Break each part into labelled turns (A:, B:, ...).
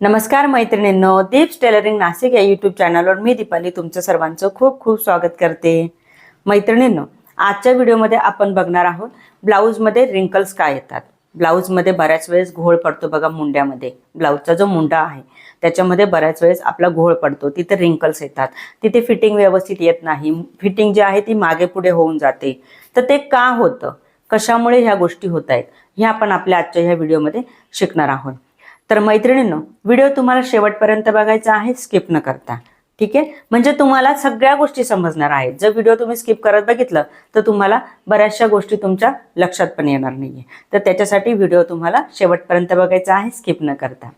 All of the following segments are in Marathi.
A: नमस्कार मैत्रिणींनो. दीप्स टेलरिंग नाशिक या यूट्यूब चॅनलवर मी दीपाली तुमचं सर्वांचं खूप खूप स्वागत करते. मैत्रिणींनो आजच्या व्हिडिओमध्ये आपण बघणार आहोत ब्लाऊजमध्ये रिंकल्स काय येतात. ब्लाऊजमध्ये बऱ्याच वेळेस घोळ पडतो बघा मुंड्यामध्ये. ब्लाऊजचा जो मुंडा आहे त्याच्यामध्ये बऱ्याच वेळेस आपला घोळ पडतो. तिथे रिंकल्स येतात. तिथे फिटिंग व्यवस्थित येत नाही. फिटिंग जी आहे ती मागे पुढे होऊन जाते. तर ते का होतं? कशामुळे ह्या गोष्टी होत आहेत? हे आपण आपल्या आजच्या ह्या व्हिडिओमध्ये शिकणार आहोत. तर मैत्रिणींनो व्हिडिओ तुम्हाला शेवटपर्यंत बघायचा आहे स्किप न करता. ठीक आहे? म्हणजे तुम्हाला सगळ्या गोष्टी समजणार आहेत. जर व्हिडिओ तुम्ही स्किप करत बघितलं तर तुम्हाला बऱ्याचशा गोष्टी तुमच्या लक्षात पण येणार नाहीये. तर त्याच्यासाठी व्हिडिओ तुम्हाला शेवटपर्यंत बघायचा आहे स्किप न करता.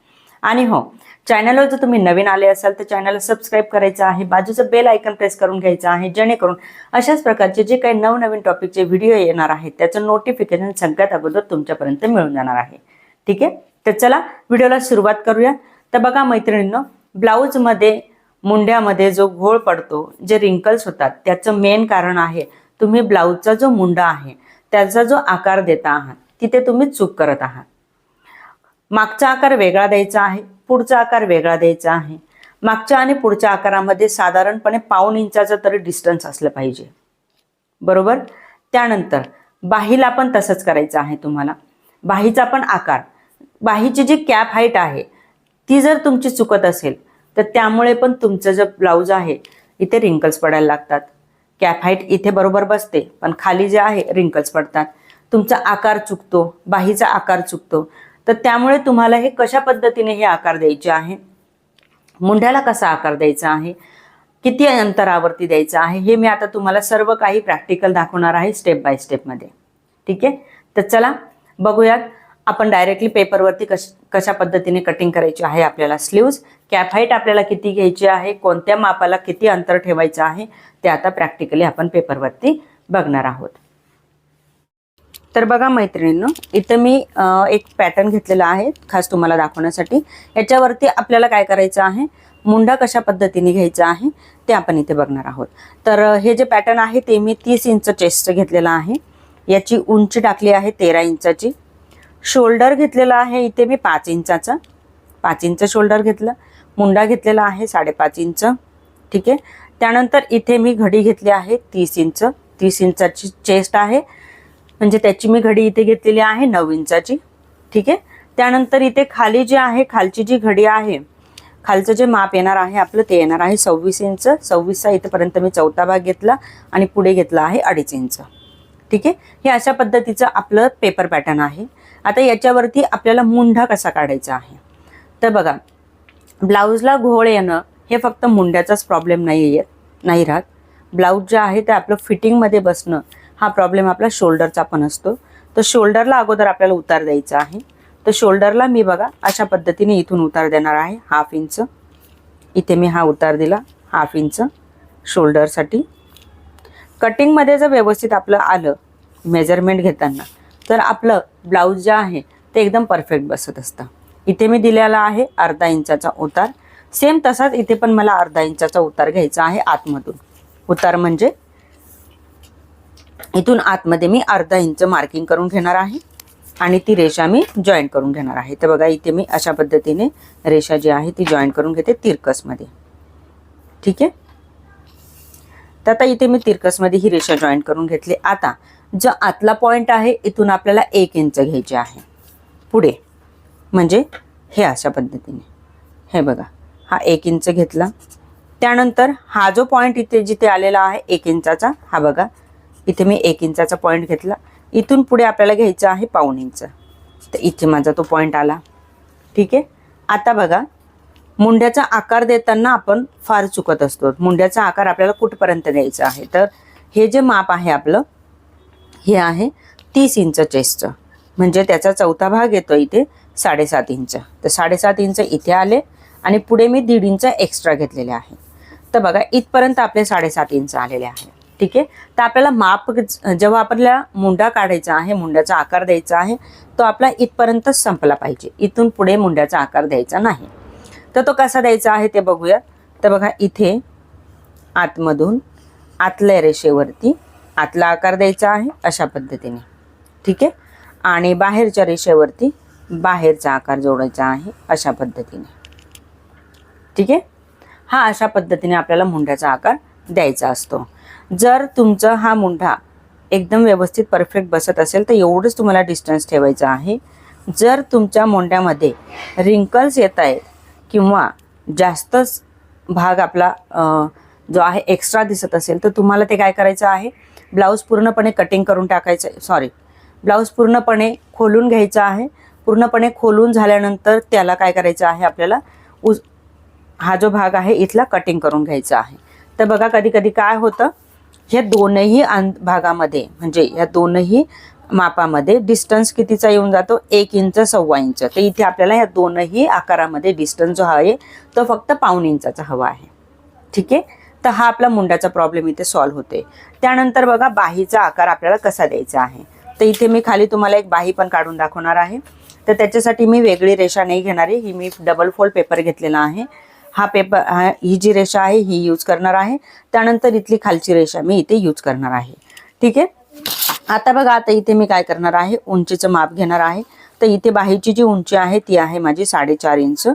A: आणि हो चॅनलवर जर तुम्ही नवीन आले असाल तर चॅनलला सबस्क्राईब करायचं आहे बाजूचं बेल आयकन प्रेस करून घ्यायचं आहे जेणेकरून अशाच प्रकारचे जे काही नवनवीन टॉपिकचे व्हिडिओ येणार आहेत त्याचं नोटिफिकेशन सगळ्यात अगोदर तुमच्यापर्यंत मिळून जाणार आहे. ठीक आहे? तर चला व्हिडिओला सुरुवात करूया. तर बघा मैत्रिणींनो ब्लाऊजमध्ये मुंड्यामध्ये जो घोळ पडतो जे रिंकल्स होतात त्याचं मेन कारण आहे तुम्ही ब्लाऊजचा जो मुंडा आहे त्याचा जो आकार देता आहात तिथे तुम्ही चूक करत आहात. मागचा आकार वेगळा द्यायचा आहे पुढचा आकार वेगळा द्यायचा आहे. मागच्या आणि पुढच्या आकारामध्ये साधारणपणे पाऊण इंचाचं तरी डिस्टन्स असलं पाहिजे. बरोबर? त्यानंतर बाहीला पण तसंच करायचं आहे तुम्हाला. बाहीचा पण आकार बाहीची जी कॅप हाईट आहे ती जर तुमची चुकत असेल तर त्यामुळे पण तुमचं जे ब्लाऊज आहे इथे रिंकल्स पडायला लागतात. कॅप हाईट इथे बरोबर बसते पण खाली जे आहे रिंकल्स पडतात. तुमचा आकार चुकतो बाहीचा आकार चुकतो तर त्यामुळे तुम्हाला हे कशा पद्धतीने हे आकार द्यायचे आहे? मुंड्याला कसा आकार द्यायचा आहे? किती अंतरावरती द्यायचं आहे? हे मी आता तुम्हाला सर्व काही प्रॅक्टिकल दाखवणार आहे स्टेप बाय स्टेपमध्ये ठीक आहे? तर चला बघूयात. आपण डायरेक्टली पेपरवरती कश कशा पद्धतीने कटिंग करायची आहे आपल्याला स्लीव्ज कॅप हाईट आपल्याला किती घ्यायची आहे? कोणत्या मापाला किती अंतर ठेवायचं आहे? ते आता प्रॅक्टिकली आपण पेपरवरती बघणार आहोत. तर बघा मैत्रिणींनो इथं मी एक पॅटर्न घेतलेला आहे खास तुम्हाला दाखवण्यासाठी. याच्यावरती आपल्याला काय करायचं आहे? मुंडा कशा पद्धतीने घ्यायचा आहे? ते आपण इथे बघणार आहोत. तर हे जे पॅटर्न आहे ते मी तीस इंच चेस्टचं घेतलेलं आहे. याची उंची टाकली आहे तेरा इंचाची. शोल्डर घेतलेला आहे इथे मी पाच इंचाचं. पाच इंच शोल्डर घेतलं. मुंडा घेतलेला आहे साडेपाच इंच. ठीक आहे? त्यानंतर इथे मी घडी घेतली आहे तीस इंच. तीस इंचाची चेस्ट आहे. म्हणजे त्याची मी घडी इथे घेतलेली आहे नऊ इंचाची. ठीक आहे? त्यानंतर इथे खाली जी आहे खालची जी घडी आहे खालचं जे माप येणार आहे आपलं ते येणार आहे सव्वीस इंच. सव्वीसचा इथपर्यंत मी चौथा भाग घेतला आणि पुढे घेतला आहे अडीच इंच. ठीक आहे? हे अशा पद्धतीचं आपलं पेपर पॅटर्न आहे. आता याच्यावरती आपल्याला मुंढा कसा काढायचा आहे? तर बघा ब्लाऊजला घोळ येणं हे फक्त मुंड्याचाच प्रॉब्लेम नाही येत नाही राहत. ब्लाऊज जे आहे ते आपलं फिटिंगमध्ये बसणं हा प्रॉब्लेम आपला शोल्डरचा पण असतो. तर शोल्डरला अगोदर आपल्याला उतार द्यायचा आहे. तर शोल्डरला मी बघा अशा पद्धतीने इथून उतार देणार आहे हाफ इंच इथे मी हा उतार दिला हाफ इंच शोल्डरसाठी कटिंगमध्ये जर व्यवस्थित आपलं आलं मेजरमेंट घेताना तर आपलं ब्लाऊज जे आहे ते एकदम परफेक्ट बसत असतं. इथे मी दिलेला आहे अर्धा इंचाचा उतार. सेम तसाच इथे पण मला अर्धा इंचाचा उतार घ्यायचा आहे आतमधून. उतार म्हणजे इथून आतमध्ये मी अर्धा इंच मार्किंग करून घेणार आहे आणि ती रेषा मी जॉईन करून घेणार आहे. तर बघा इथे मी अशा पद्धतीने रेषा जी आहे ती जॉईन करून घेते तिरकसमध्ये. ठीक आहे? तर आता इथे मी तिरकसमध्ये ही रेषा जॉईन करून घेतली. आता जो आतला पॉईंट आहे इथून आपल्याला एक इंच घ्यायचे आहे. पुढे. म्हणजे हे अशा पद्धतीने. हे बघा. हा एक इंच घेतला. त्यानंतर हा जो पॉईंट इथे जिथे आलेला आहे एक इंचाचा हा बघा. इथे मी एक इंचाचा पॉईंट घेतला. इथून पुढे आपल्याला घ्यायचं आहे पाऊण इंच तर इथे माझा तो पॉईंट आला. ठीक आहे? आता बघा. मुंड्याचा आकार देताना आपण फार चुकत असतो. मुंड्याचा आकार आपल्याला कुठपर्यंत द्यायचा आहे? तर हे जे माप आहे आपलं हे आहे तीस इंच चेस्टचं म्हणजे त्याचा चौथा भाग येतो इथे साडेसात इंच. तर साडेसात इंच इथे आले आणि पुढे मी दीड इंच एक्स्ट्रा घेतलेले आहे. तर बघा इथपर्यंत आपले साडेसात इंच आलेले आहे. ठीक आहे? तर आपल्याला माप जेव्हा आपल्याला मुंडा काढायचा आहे मुंड्याचा आकार द्यायचा आहे तो आपला इथपर्यंतच संपला पाहिजे. इथून पुढे मुंड्याचा आकार द्यायचा नाही. तर तो कसा द्यायचा आहे ते बघूया तर बघा इथे आतमधून आतल्या रेषेवरती आतला आकार द्यायचा आहे अशा पद्धतीने. ठीक आहे? आणि बाहेरच्या रेषेवरती बाहेरचा आकार जोडायचा आहे अशा पद्धतीने. ठीक आहे? हा अशा पद्धतीने आपल्याला मुंड्याचा आकार द्यायचा असतो. जर तुमचा हा मुंढा एकदम व्यवस्थित परफेक्ट बसत असेल तर एवढंच तुम्हाला डिस्टन्स ठेवायचं आहे. जर तुमच्या मोंड्यामध्ये रिंकल्स येत आहेत किंवा जास्तच भाग आपला जो आहे एक्स्ट्रा दिसत असेल तर तुम्हाला ते काय करायचं आहे? ब्लाऊज पूर्णपणे कटिंग करून टाकायचं. आहे सॉरी ब्लाऊज पूर्णपणे खोलून घ्यायचा आहे. पूर्णपणे खोलून झाल्यानंतर त्याला काय करायचं आहे आपल्याला? उस हा जो भाग आहे इथला कटिंग करून घ्यायचा आहे. तर बघा कधी कधी काय होतं? ह्या दोनही अं भागामध्ये म्हणजे या दोनही मापामध्ये डिस्टन्स कितीचा येऊन जातो? एक इंच सव्वा इंच. तर इथे आपल्याला ह्या दोनही आकारामध्ये डिस्टन्स जो आहे तो फक्त पाऊण इंचाचा हवा आहे. ठीक आहे? तर हा आपला मुंड्याचा प्रॉब्लेम इथे सॉल्व्ह होते. त्यानंतर बघा बाहीचा आकार आपल्याला कसा द्यायचा आहे? तर इथे मी खाली तुम्हाला एक बाही पण काढून दाखवणार आहे. तर त्याच्यासाठी मी वेगळी रेषा नाही घेणारी ही मी डबल फोल्ड पेपर घेतलेला आहे. हा पेपर हा ही जी रेषा आहे ही यूज करणार आहे. त्यानंतर इथली खालची रेषा मी इथे यूज करणार आहे. ठीक आहे? आता बघा आता इथे मी काय करणार आहे? उंचीचं माप घेणार आहे. तर इथे बाहीची जी उंची आहे ती आहे माझी साडेचार इंच.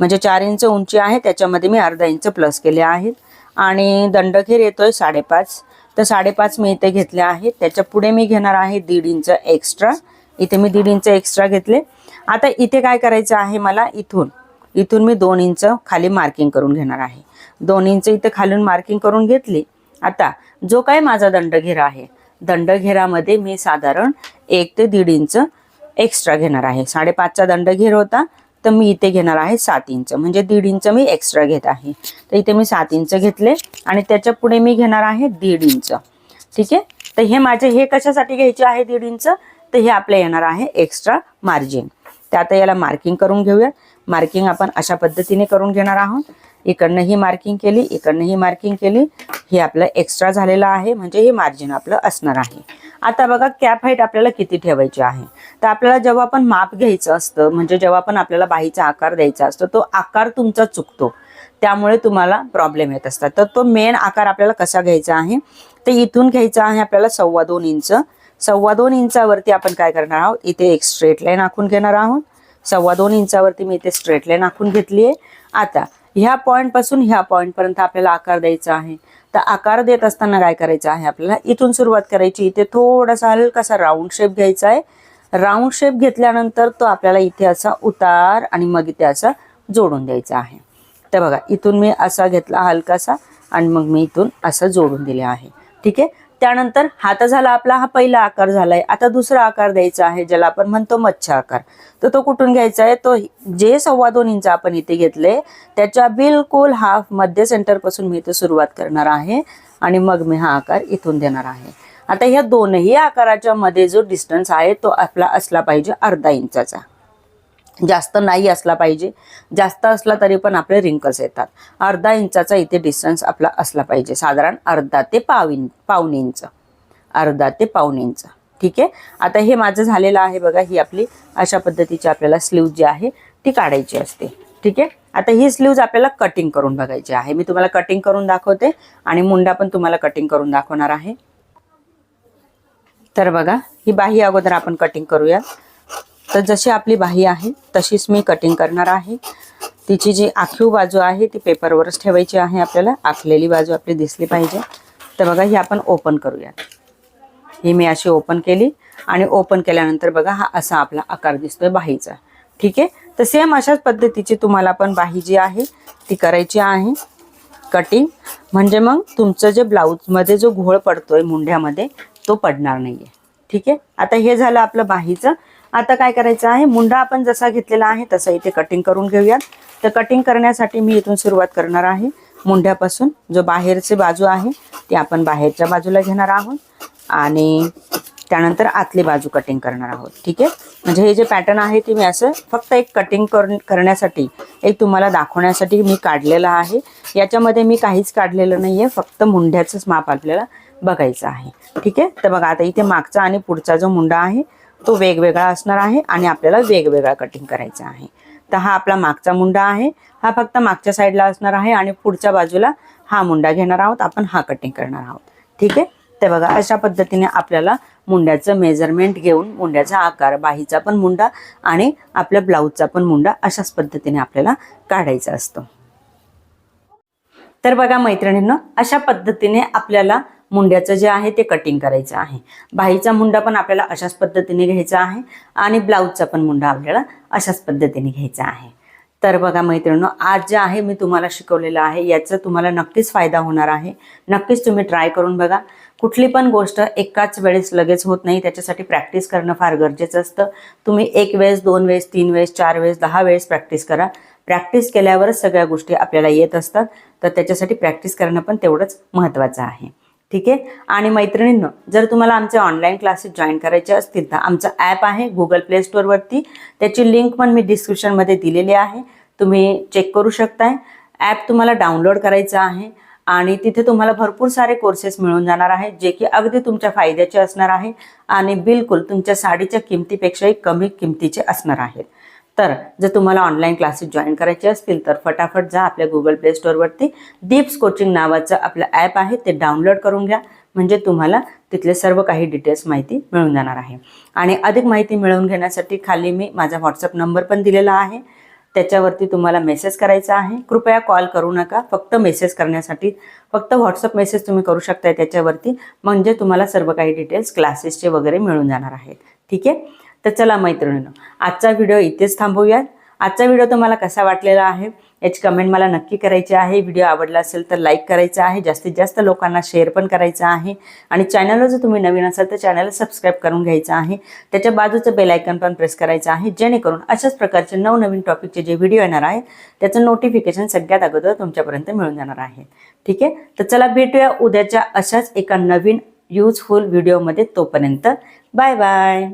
A: म्हणजे चार इंच उंची आहे. त्याच्यामध्ये मी अर्धा इंच प्लस केले आहेत. आणि दंडखेर येतोय साडेपाच. तर साडेपाच मी इथे घेतले आहेत. त्याच्या पुढे मी घेणार आहे दीड इंच एक्स्ट्रा इथे मी दीड इंच एक्स्ट्रा घेतले. आता इथे काय करायचं आहे मला? इथून. इथून मी दोन इंच खाली मार्किंग करून घेणार आहे. दोन इंच इथे खालून मार्किंग करून घेतली. आता जो काय माझा दंडघेरा आहे दंडघेरामध्ये मी साधारण एक ते दीड इंच एक्स्ट्रा घेणार आहे. साडेपाचचा दंडघेर होता. तर मी इथे घेणार आहे सात इंच. म्हणजे दीड इंच मी एक्स्ट्रा घेत आहे. तर इथे मी सात इंच घेतले आणि त्याच्या पुढे मी घेणार आहे दीड इंच. ठीक आहे? तर हे माझे हे कशासाठी घ्यायचे आहे दीड इंच? तर हे आपलं येणार आहे एक्स्ट्रा मार्जिन तर आता याला मार्किंग करून घेऊया. मार्किंग आपण अशा पद्धतीने करून घेणार आहोत. इकडनं ही मार्किंग केली इकडनं ही मार्किंग केली. हे आपलं एक्स्ट्रा झालेलं आहे. म्हणजे हे मार्जिन आपलं असणार आहे. आता बघा कॅप हाईट आपल्याला किती ठेवायची आहे? तर आपल्याला जेव्हा आपण माप घ्यायचं असतं म्हणजे जेव्हा पण आपल्याला बाहीचा आकार द्यायचा असतो तो आकार तुमचा चुकतो. त्यामुळे तुम्हाला प्रॉब्लेम येत असतात. तर तो मेन आकार आपल्याला कसा घ्यायचा आहे? तर इथून घ्यायचा आहे आपल्याला सव्वा दोन इंच. सव्वा दोन इंचावरती आपण काय करणार आहोत? इथे एक स्ट्रेट लाईन आखून घेणार आहोत. सव्वा दोन इंचावरती मी इथे स्ट्रेट लाईन आखून घेतली आहे आता ह्या पॉईंटपासून ह्या पॉईंटपर्यंत आपल्याला आकार द्यायचा आहे. तर आकार देत असताना काय करायचं आहे आपल्याला? इथून सुरुवात करायची. इथे थोडासा हलकासा राऊंड शेप घ्यायचा आहे. राऊंड शेप घेतल्यानंतर तो आपल्याला इथे असा उतार आणि मग इथे असा जोडून द्यायचा आहे. तर बघा इथून मी असा घेतला हलकासा आणि मग मी इथून असं जोडून दिले आहे. ठीक आहे? त्यानंतर हा तर झाला आपला हा पहिला आकार झालाय. आता दुसरा आकार द्यायचा आहे ज्याला आपण म्हणतो मच्छा आकार. तर तो कुठून घ्यायचा आहे? तो जे सव्वा दोन इंच आपण इथे घेतले त्याच्या बिलकुल हाफ मध्य सेंटरपासून मी इथे सुरुवात करणार आहे. आणि मग मी हा आकार इथून देणार आहे. आता ह्या दोनही आकाराच्या मध्ये जो डिस्टन्स आहे तो आपला असला पाहिजे अर्धा इंचाचा. जास्त नाही असला पाहिजे. जास्त असला तरी पण आपले रिंकल्स येतात. अर्धा इंचाचा इथे डिस्टन्स आपला असला पाहिजे. साधारण अर्धा ते पाव इन पाऊन इंच. अर्धा ते पाऊन इंच. ठीक आहे? आता हे माझं झालेलं आहे बघा ही आपली अशा पद्धतीची आपल्याला स्लीव जी आहे ती काढायची असते. ठीक आहे? आता ही स्लीव्ज आपल्याला कटिंग करून बघायची आहे. मी तुम्हाला कटिंग करून दाखवते आणि मुंडा पण तुम्हाला कटिंग करून दाखवणार आहे. तर बघा ही बाही अगोदर आपण कटिंग करूयात तर जशी आपली बाही आहे तशीच मी कटिंग करणार आहे. तिची जी आखीव बाजू आहे ती पेपरवरच ठेवायची आहे. आपल्याला आखलेली बाजू आपली दिसली पाहिजे. तर बघा ही आपण ओपन करूया ही मी अशी ओपन केली आणि ओपन केल्यानंतर बघा हा असा आपला आकार दिसतोय बाहीचा. ठीक आहे? तर सेम अशाच पद्धतीची तुम्हाला पण बाही जी आहे ती करायची आहे. कटिंग म्हणजे मग तुमचं जे ब्लाऊजमध्ये जो घोळ पडतोय मुंढ्यामध्ये तो पडणार नाहीये. ठीक आहे? आता हे झालं आपलं बाहीचं. आता काय करायचं आहे? मुंडा आपण जसा घेतलेला आहे तसा इथे कटिंग करून घेऊयात. तर कटिंग करण्यासाठी मी इथून सुरुवात करणार आहे. मुंड्यापासून जो बाहेरची बाजू आहे ती आपण बाहेरच्या बाजूला घेणार आहोत. आणि त्यानंतर आतली बाजू कटिंग करणार आहोत. ठीक आहे? म्हणजे हे जे पॅटर्न आहे ते मी असं फक्त एक कटिंग कर करण्यासाठी एक तुम्हाला दाखवण्यासाठी मी काढलेलं आहे. याच्यामध्ये मी काहीच काढलेलं नाही आहे फक्त मुंड्याचंच माप आपल्याला बघायचं आहे. ठीक आहे? तर बघा आता इथे मागचा आणि पुढचा जो मुंडा आहे तो वेगवेगळा असणार आहे आणि आपल्याला वेगवेगळा कटिंग करायचा आहे. तर हा आपला मागचा मुंडा आहे. हा फक्त मागच्या साईडला असणार आहे आणि पुढच्या बाजूला हा मुंडा घेणार आहोत. आपण हा कटिंग करणार आहोत. ठीक आहे? तर बघा अशा पद्धतीने आपल्याला मुंड्याचं मेजरमेंट घेऊन मुंड्याचा आकार बाहीचा पण मुंडा आणि आपल्या ब्लाऊजचा पण मुंडा अशाच पद्धतीने आपल्याला काढायचा असतो. तर बघा मैत्रिणींनो अशा पद्धतीने आपल्याला मुंड्याचं जे आहे ते कटिंग करायचं आहे. बाईचा मुंडा पण आपल्याला अशाच पद्धतीने घ्यायचा आहे आणि ब्लाऊजचा पण मुंडा आपल्याला अशाच पद्धतीने घ्यायचा आहे. तर बघा मैत्रिणींनो आज जे आहे मी तुम्हाला शिकवलेलं आहे याचा तुम्हाला नक्कीच फायदा होणार आहे. नक्कीच तुम्ही ट्राय करून बघा. कुठली पण गोष्ट एकाच वेळेस लगेच होत नाही त्याच्यासाठी प्रॅक्टिस करणं फार गरजेचं असतं. तुम्ही एक वेळेस दोन वेळेस तीन वेळेस चार वेळेस दहा वेळेस प्रॅक्टिस करा. प्रॅक्टिस केल्यावरच सगळ्या गोष्टी आपल्याला येत असतात. तर त्याच्यासाठी प्रॅक्टिस करणं पण तेवढंच महत्त्वाचं आहे. ठीक आहे? आणि मैत्रिणींनो जर तुम्हाला आमचे ऑनलाईन क्लासेस जॉईन करायचे असतील तर आमचं ॲप आहे गुगल प्ले स्टोअरवरती त्याची लिंक पण मी डिस्क्रिप्शनमध्ये दिलेली आहे. तुम्ही चेक करू शकताय. ॲप तुम्हाला डाउनलोड करायचं आहे आणि तिथे तुम्हाला भरपूर सारे कोर्सेस मिळून जाणार आहेत जे की अगदी तुमच्या फायद्याचे असणार आहे आणि बिलकुल तुमच्या साडीच्या किमतीपेक्षाही कमी किमतीचे असणार आहेत. तर जर तुम्हाला ऑनलाईन क्लासेस जॉईन करायचे असतील तर फटाफट जा आपल्या गुगल प्ले स्टोअरवरती दीप्स कोचिंग नावाचं आपलं ॲप आहे ते डाउनलोड करून घ्या. म्हणजे तुम्हाला तिथले सर्व काही डिटेल्स माहिती मिळून जाणार आहे. आणि अधिक माहिती मिळवून घेण्यासाठी खाली मी माझा व्हॉट्सअप नंबर पण दिलेला आहे. त्याच्यावरती तुम्हाला मेसेज करायचा आहे. कृपया कॉल करू नका. फक्त मेसेज करण्यासाठी फक्त व्हॉट्सअप मेसेज तुम्ही करू शकताय त्याच्यावरती. म्हणजे तुम्हाला सर्व काही डिटेल्स क्लासेसचे वगैरे मिळून जाणार आहेत. ठीक आहे? तर चला मैत्रिणीनं आजचा व्हिडिओ इथेच थांबवूयात. आजचा व्हिडिओ तुम्हाला कसा वाटलेला आहे याची कमेंट मला नक्की करायची आहे. व्हिडिओ आवडला असेल तर लाईक करायचा आहे जास्तीत जास्त लोकांना शेअर पण करायचं आहे. आणि चॅनलवर जर तुम्ही नवीन असाल तर चॅनलला सबस्क्राईब करून घ्यायचं आहे. त्याच्या बाजूचं बेल आयकन पण प्रेस करायचं आहे जेणेकरून अशाच प्रकारचे नवनवीन टॉपिकचे जे व्हिडिओ येणार आहे त्याचं नोटिफिकेशन सगळ्यात अगोदर तुमच्यापर्यंत मिळून जाणार आहे. ठीक आहे? तर चला भेटूया उद्याच्या अशाच एका नवीन यूजफुल व्हिडिओमध्ये तोपर्यंत. Bye bye